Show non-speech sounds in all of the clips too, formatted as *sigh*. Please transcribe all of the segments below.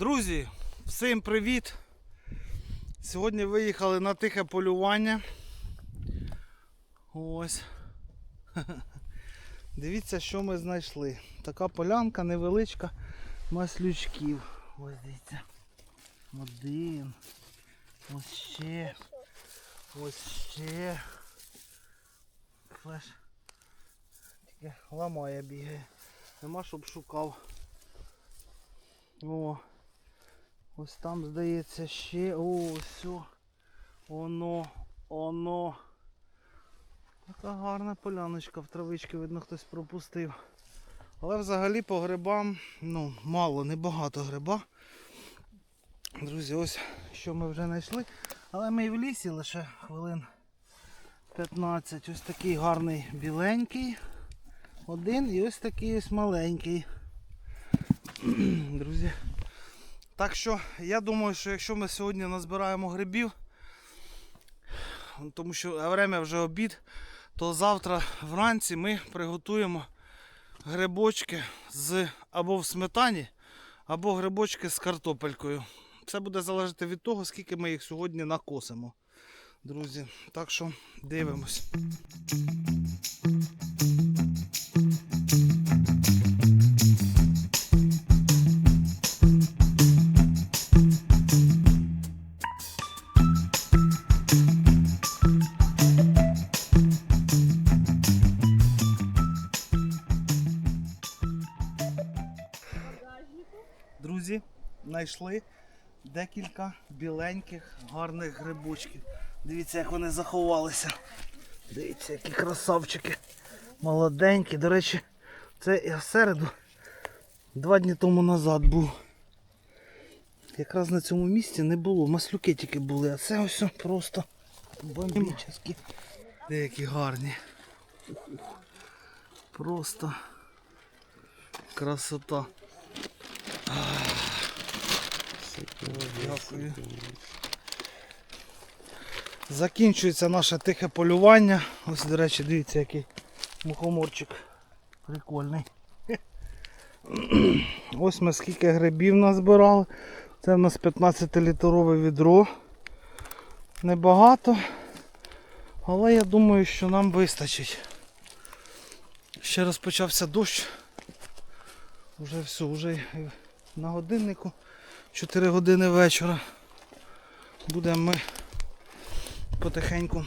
Друзі, всім привіт! Сьогодні виїхали на тихе полювання. Ось. *laughs* Дивіться, що ми знайшли. Така полянка невеличка маслючків. Ось дивіться. Один. Ось ще. Ось ще. Флеш. Тільки ламає бігає. Нема щоб шукав. О. Ось там здається ще. О, все. Оно. Оно. Така гарна поляночка в травички, видно, хтось пропустив. Але взагалі по грибам, ну, мало, небагато гриба. Друзі, ось що ми вже знайшли. Але ми і в лісі лише хвилин 15. Ось такий гарний біленький. Один і ось такий ось маленький. *clears throat* Друзі. Так що я думаю, що якщо ми сьогодні назбираємо грибів, тому що время вже обід, то завтра вранці ми приготуємо грибочки з або в сметані, або грибочки з картопелькою. Це буде залежати від того, скільки ми їх сьогодні накосимо. Друзі, так що дивимось. Друзі, знайшли декілька біленьких гарних грибочків. Дивіться, як вони заховалися. Дивіться, які красавчики. Молоденькі. До речі, це я в середу два дні тому назад був. Якраз на цьому місці не було. Маслюки тільки були, а це ось просто бомбічні. Деякі гарні. Просто красота. Закінчується наше тихе полювання. Ось, до речі, дивіться, який мухоморчик. Прикольний. *clears throat* Ось ми скільки грибів назбирали. Це в нас 15-літрове відро. Небагато. Але я думаю, що нам вистачить. Ще розпочався дощ. Уже все, вже на годиннику 4 години вечора. Будемо ми потихеньку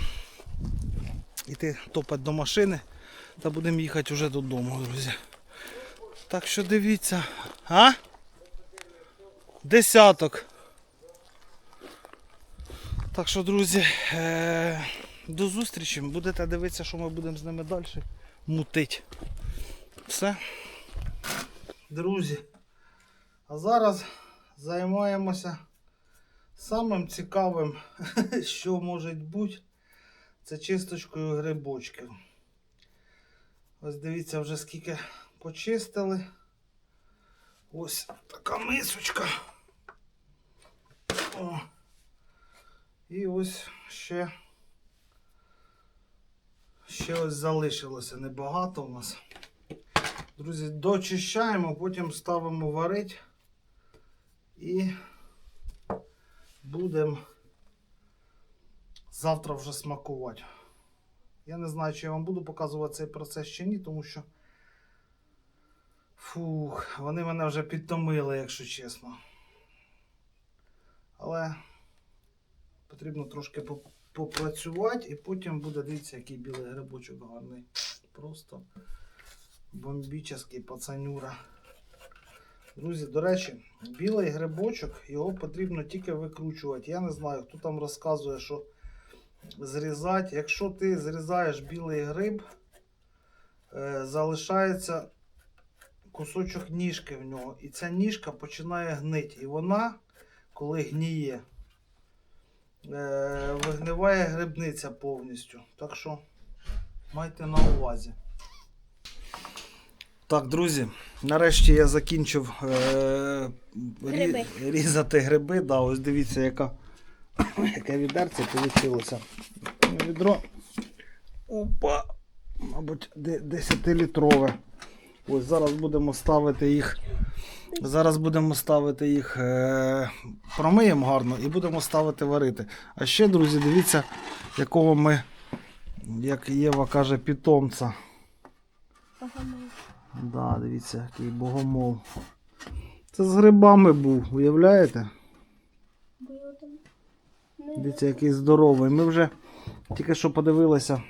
йти топати до машини та будемо їхати вже додому, друзі. Так що дивіться. А? Десяток. Так що, друзі, е- до зустрічі. Будете дивитися, що ми будемо з ними далі мутить. Все. Друзі. А зараз займаємося самим цікавим, *laughs* що може бути, це чисточкою грибочків. Ось дивіться вже скільки почистили. Ось така мисочка. О. І ось ще, ще ось залишилося небагато у нас. Друзі, дочищаємо, потім ставимо варить і будемо завтра вже смакувати. Я не знаю, чи я вам буду показувати цей процес чи ні, тому що фух, вони мене вже підтомили, якщо чесно. Але потрібно трошки попрацювати і потім буде, дивіться, який білий грибочок гарний. Просто бомбічний пацанюра. Друзі, до речі, білий грибочок, його потрібно тільки викручувати. Я не знаю, хто там розказує, що зрізати. Якщо ти зрізаєш білий гриб, е, залишається кусочок ніжки в нього. І ця ніжка починає гнити. І вона, коли гніє, е, вигниває грибниця повністю. Так що майте на увазі. Так, друзі, нарешті я закінчив е, Гриби. різати гриби. Да, ось дивіться, яка, *coughs* яке відерце вийшло. Відро. Опа! Мабуть, 10-літрове. Ось зараз будемо ставити їх Зараз будемо ставити їх, е, промиємо гарно і будемо ставити варити. А ще, друзі, дивіться, якого ми, як Єва каже, питомця. Да, дивіться, який богомол. Це з грибами був, уявляєте? Дивіться, який здоровий. Ми вже тільки що подивилися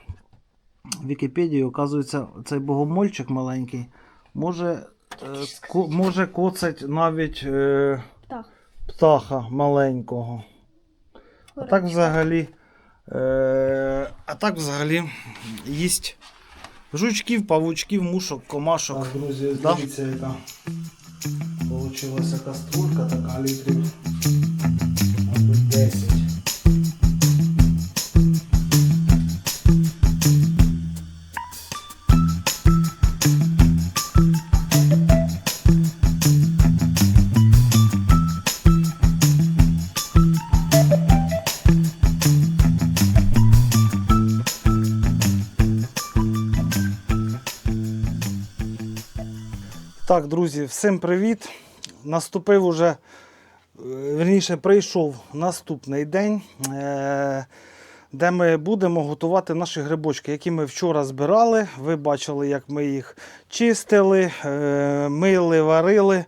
в Вікіпедію, оказується, цей богомольчик маленький може, е, ко- може коцать навіть е, Так. птаха маленького. А так взагалі. Е, а так взагалі їсть жучків, павучків, мушок, комашок. Так, друзі, Да? дивіться, яка получилася каструлька, така літрів. 10. Так, друзі, всім привіт. Наступив уже, е, верніше, прийшов наступний день, е, де ми будемо готувати наші грибочки, які ми вчора збирали. Ви бачили, як ми їх чистили, е, мили, варили.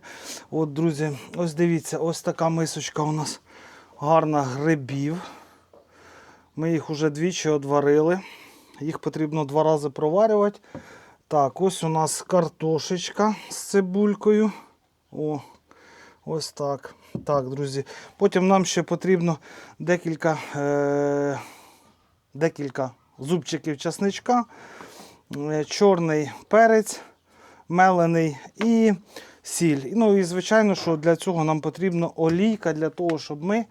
От, друзі, ось дивіться, ось така мисочка у нас гарна грибів. Ми їх уже двічі одварили. Їх потрібно два рази проварювати. Так, ось у нас картошечка з цибулькою. О, ось так. Так, друзі. Потім нам ще потрібно декілька, е, декілька зубчиків часничка, е, чорний перець, мелений і сіль. Ну і звичайно, що для цього нам потрібна олійка для того, щоб ми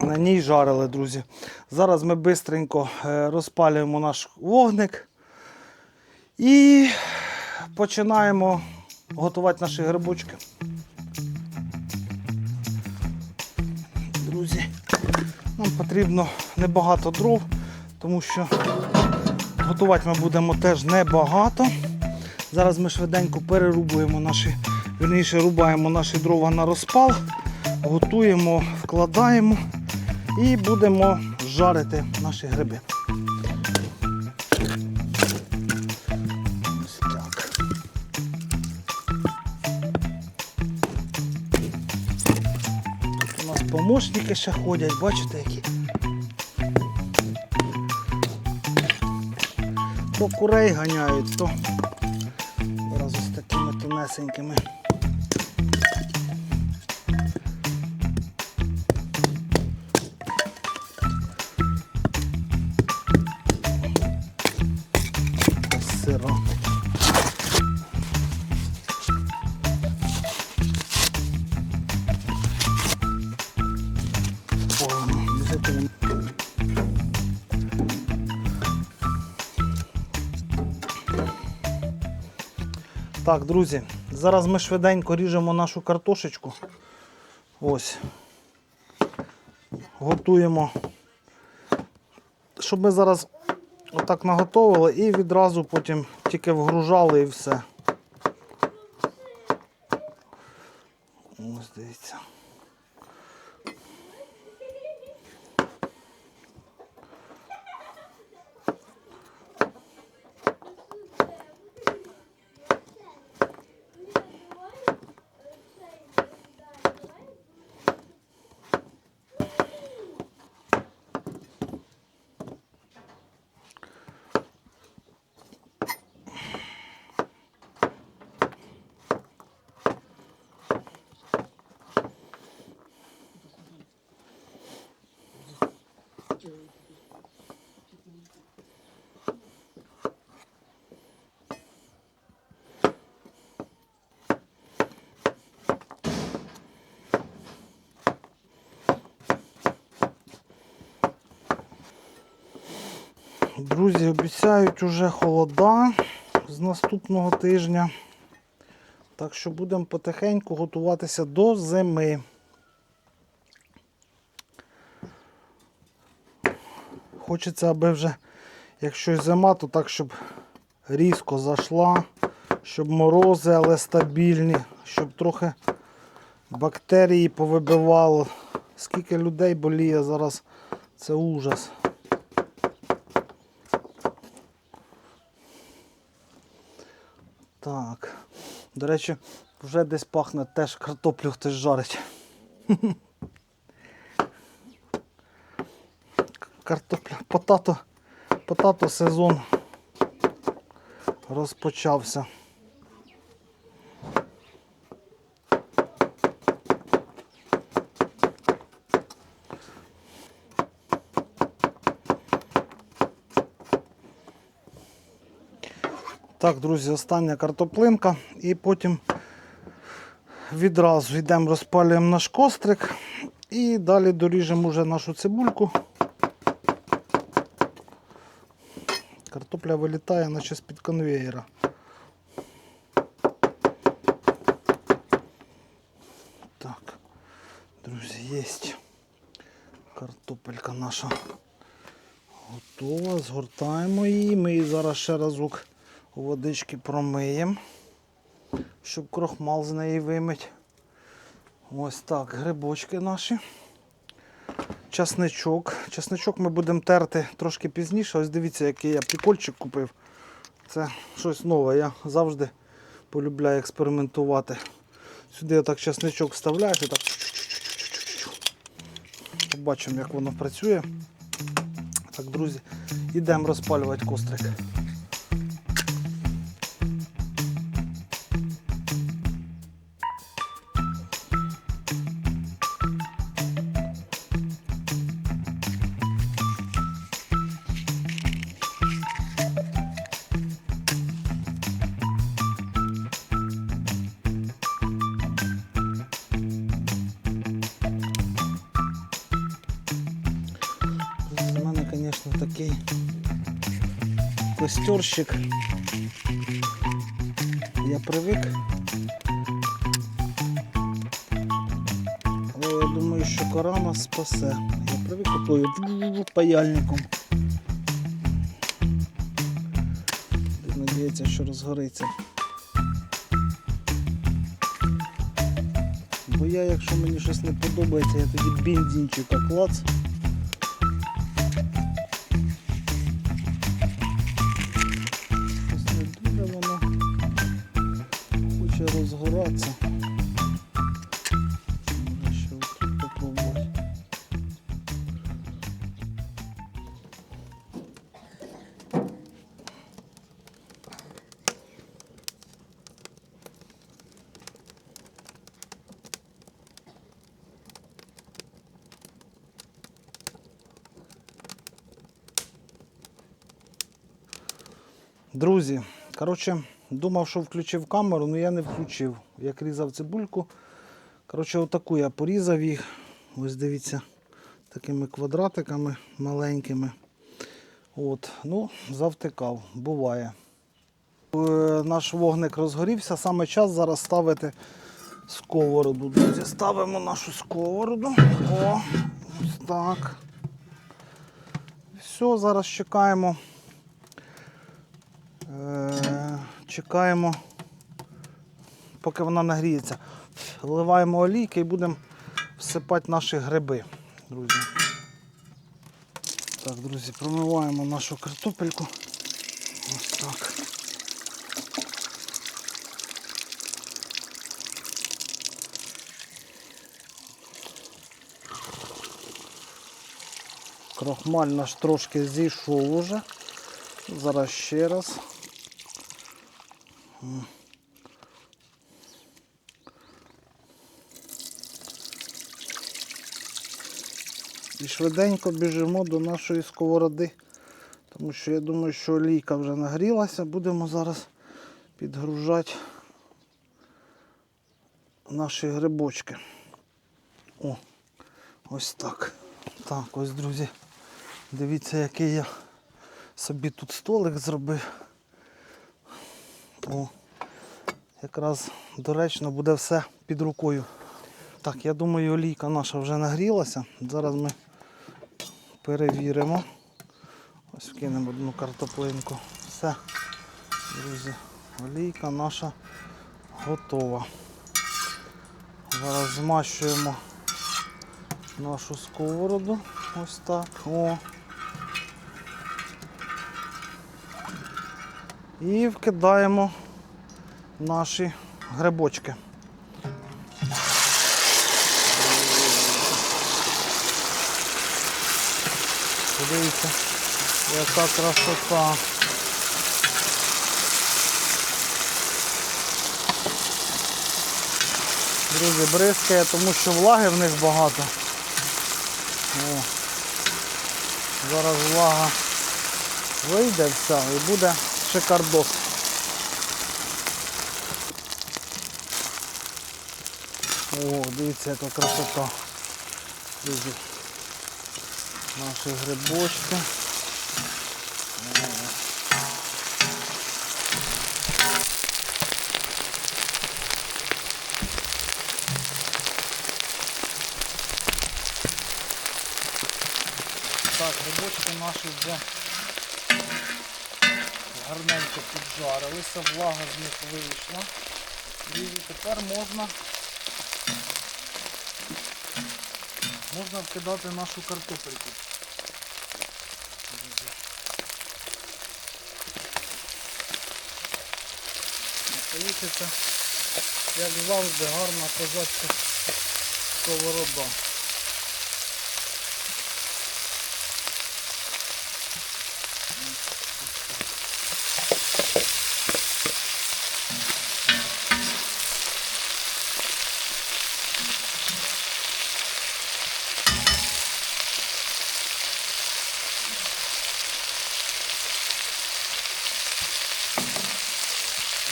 на ній жарили, друзі. Зараз ми швидко розпалюємо наш вогник. І починаємо готувати наші грибочки. Друзі, нам потрібно небагато дров, тому що готувати ми будемо теж небагато. Зараз ми швиденько перерубуємо наші, вірніше рубаємо наші дрова на розпал, готуємо, вкладаємо і будемо жарити наші гриби. Помощники ще ходять, бачите які. То курей ганяють, то зараз ось такими тонесенькими. Так, друзі, зараз ми швиденько ріжемо нашу картошечку. Ось. Готуємо. Щоб ми зараз отак наготовили і відразу потім тільки вгружали і все. Ось дивіться. Друзі, обіцяють уже холода з наступного тижня. Так що будемо потихеньку готуватися до зими. Хочеться, аби вже, якщо зима, то так, щоб різко зайшла, щоб морози, але стабільні, щоб трохи бактерії повибивало. Скільки людей боліє зараз, це ужас. Так. До речі, вже десь пахне теж картоплю хтось жарить. *laughs* Картопля, потато, потато сезон розпочався. Так, друзі, остання картоплинка і потім відразу йдемо розпалюємо наш кострик і далі доріжемо вже нашу цибульку. Картопля вилітає, наче з-під конвеєра. Так, друзі, є. Картопелька наша готова. Згортаємо її. Ми її зараз ще разок у водички промиємо, щоб крохмал з неї вимить. Ось так, грибочки наші. Часничок. Часничок ми будемо терти трошки пізніше. Ось дивіться, який я прикольчик купив. Це щось нове. Я завжди полюбляю експериментувати. Сюди отак часничок вставляєш і так. Побачимо, як воно працює. Так, друзі, йдемо розпалювати кострик. Костерщик. Я привик. Але я думаю, що кора нас спасе. Я привик отою паяльником. Надіється, що розгориться. Бо я, якщо мені щось не подобається, я тоді бензинчика клац. Друзі, коротше, думав, що включив камеру, але я не включив. Як різав цибульку. Коротше, отаку я порізав їх. Ось дивіться, такими квадратиками маленькими. От, ну, завтикав, буває. Е, Наш вогник розгорівся, саме час зараз ставити сковороду. Друзі, ставимо нашу сковороду. О, ось так. Все, зараз чекаємо. Е, Чекаємо, поки вона нагріється. Вливаємо олійки і будемо всипати наші гриби, друзі. Так, друзі, промиваємо нашу картопельку. Ось так. Крохмаль наш трошки зійшов уже. Зараз ще раз. І швиденько біжимо до нашої сковороди, тому що я думаю, що олійка вже нагрілася. Будемо зараз підгружати наші грибочки. О, ось так. Так, ось, друзі. Дивіться, який я собі тут столик зробив. О, якраз доречно буде все під рукою. Так, я думаю, олійка наша вже нагрілася. Зараз ми перевіримо. Ось вкинемо одну картоплинку. Все, друзі, олійка наша готова. Зараз змащуємо нашу сковороду. Ось так. О. І вкидаємо наші грибочки. Подивіться, яка красота. Друзі, бризкає, тому що влаги в них багато. О. Зараз влага вийде вся і буде шикардос. О, дивіться, яка красота. Друзі. Наші грибочки. Так, грибочки наші вже гарненько піджарилися, влага з них вийшла. І тепер можна, можна вкидати нашу картопельку. Получиться, як завжди, гарна козацька сковорода.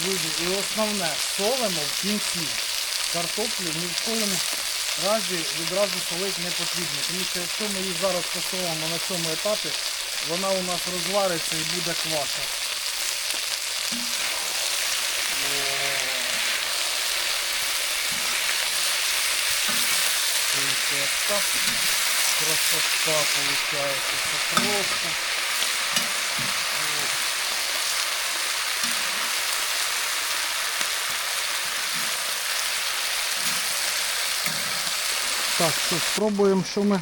Друзі, і основне, солимо в кінці. Картоплю ні в коєму разі відразу солити не потрібно. Тому що якщо ми її зараз посолимо на цьому етапі, вона у нас розвариться і буде кваша. Красота. Це просто. Так, що спробуємо, що ми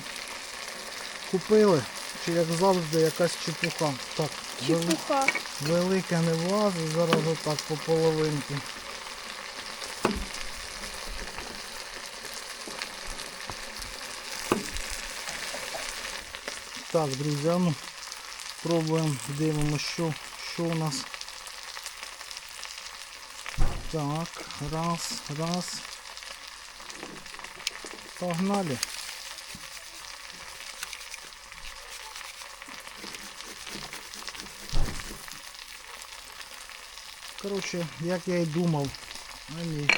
купили. Чи як завжди якась чепуха. Так, Чепуха. велике не влазить, зараз отак по половинці. Так, друзі, ну пробуємо, дивимося, що, що у нас. Так, раз, раз. Погнали. Коротше, як я і думав. А ні.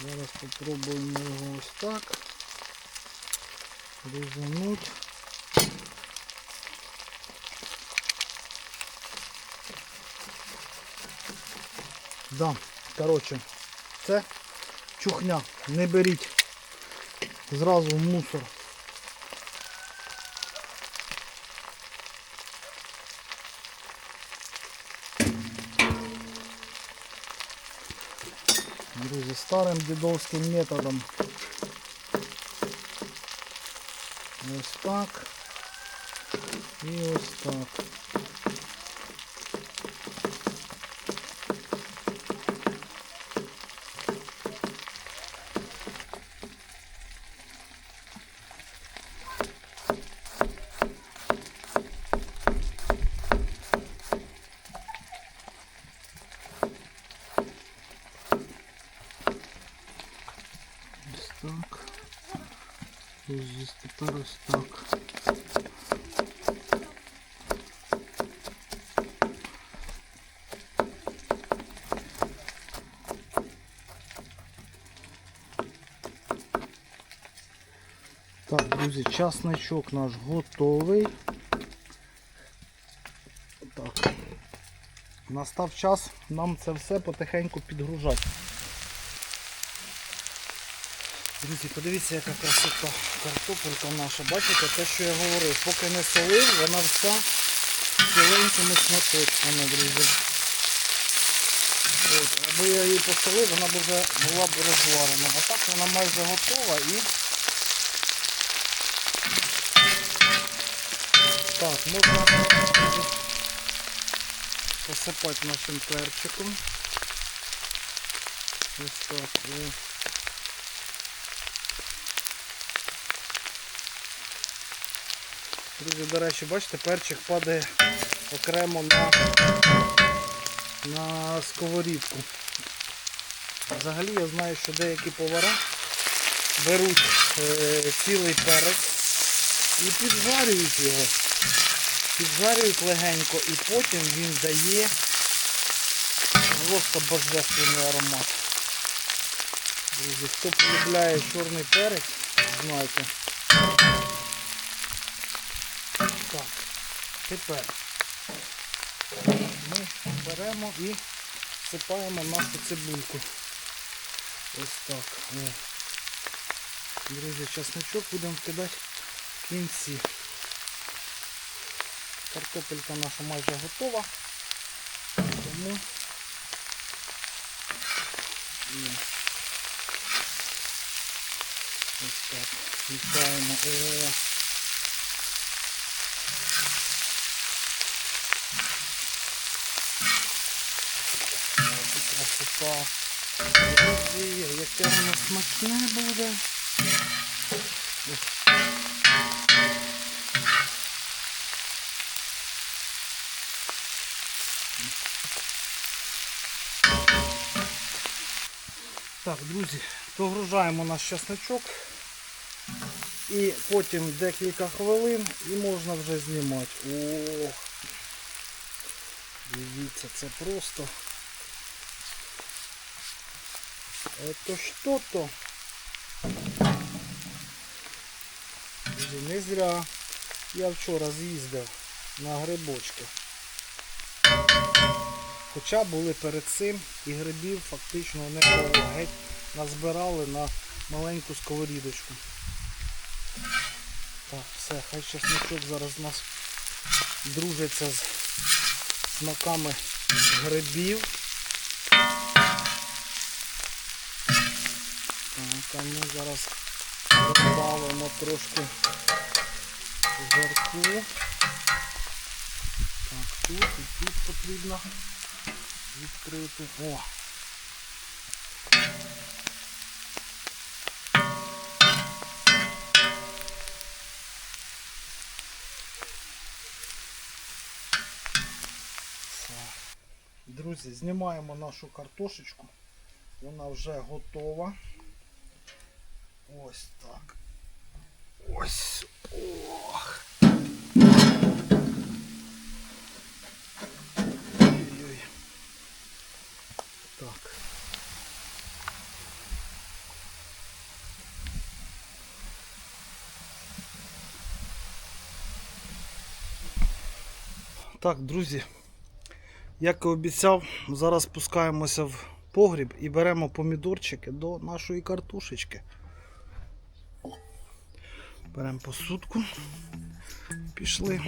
Зараз попробуємо його ось так. Різануть. Да, коротше, це чухня. Не беріть зразу в мусор. Друзі, старим дідовським методом. Ось так. І ось так. Так. Ось тепер ось так. Так, друзі, часничок наш готовий. Так. Настав час нам це все потихеньку підгружати. Друзі, подивіться, яка красота картопелька наша. Бачите, те, що я говорив, поки не солив, вона вся ціленькими шматочками, друзі. От, аби я її посолив, вона б вже була б розварена. А так вона майже готова і. Так, можна посипати нашим перчиком. Ось так. Друзі, до речі, бачите, перчик падає окремо на, на сковорідку. Взагалі я знаю, що деякі повара беруть е, цілий перець і піджарюють його. Піджарюють легенько і потім він дає просто божественний аромат. Друзі, хто полюбляє чорний перець, знайте. Тепер ми беремо і всипаємо нашу цибульку. Ось так. О. Друзі, чесночок будемо кидати в кінці. Картопелька наша майже готова. Тому ось так. Мішаємо. О. Ось і красота. Друзі, яке воно смачне буде. Так, друзі, догружаємо наш чесночок і потім декілька хвилин і можна вже знімати. Ох! Дивіться, це просто. Это что-то. Не зря я вчора з'їздив на грибочки. Хоча були перед цим і грибів фактично не було. Геть назбирали на маленьку сковорідочку. Так, все, хай чесночок зараз у нас дружиться з смаками грибів. Так, а ми зараз додамо трошки жарку. Так, тут і тут потрібно відкрити. О! Друзі, знімаємо нашу картошечку. Вона вже готова. Ось так. Ось. Ох. Ой-ой. Так. Так, друзі, як і обіцяв, зараз спускаємося в погріб і беремо помідорчики до нашої картошечки. Беремо посудку. Пішли.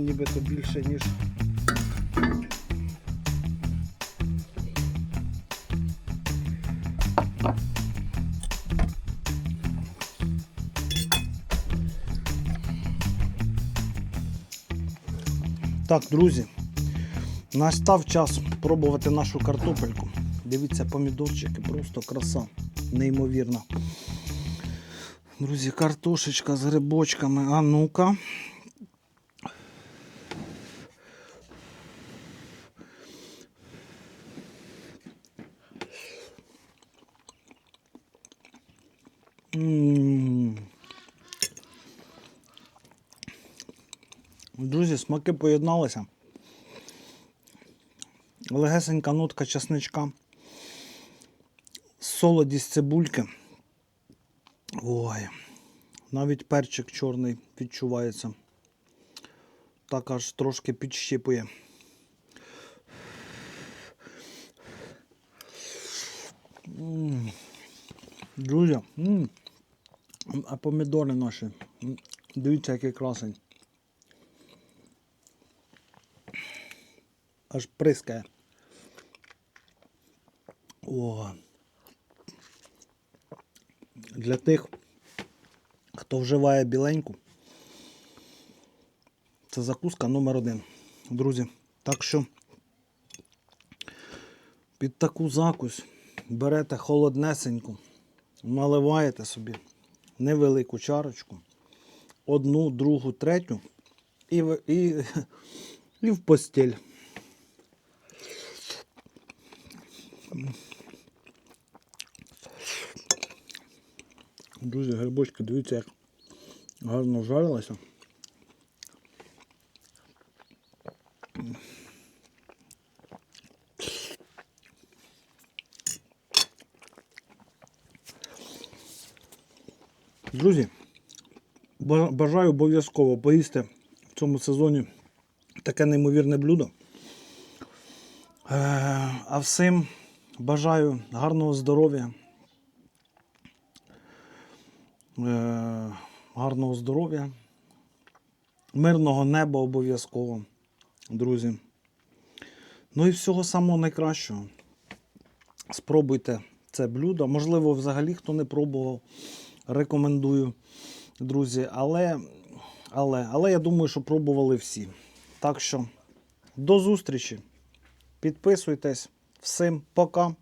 Грибів нібито більше, ніж. Так, друзі, настав час пробувати нашу картопельку. Дивіться, помідорчики, просто краса, неймовірна. Друзі, картошечка з грибочками. А ну-ка. М. Друзі, смаки поєдналися. Легесенька нотка часничка. Солодість цибульки. Ой, навіть перчик чорний відчувається. Так аж трошки підщипує. Друзі, а помідори наші. Дивіться, який красень. Аж прискає. О. Для тих, хто вживає біленьку, це закуска номер один. Друзі. Так що під таку закусь берете холоднесеньку, наливаєте собі невелику чарочку, одну, другу, третю і, і, *laughs* і в постіль. Друзі, грибочки, дивіться, як гарно жарилося. Друзі, бажаю обов'язково поїсти в цьому сезоні таке неймовірне блюдо. Е, А всім бажаю гарного здоров'я, е, гарного здоров'я, мирного неба обов'язково, друзі. Ну і всього самого найкращого. Спробуйте це блюдо. Можливо, взагалі хто не пробував, рекомендую, друзі. Але, але, але я думаю, що пробували всі. Так що до зустрічі. Підписуйтесь. Всім пока.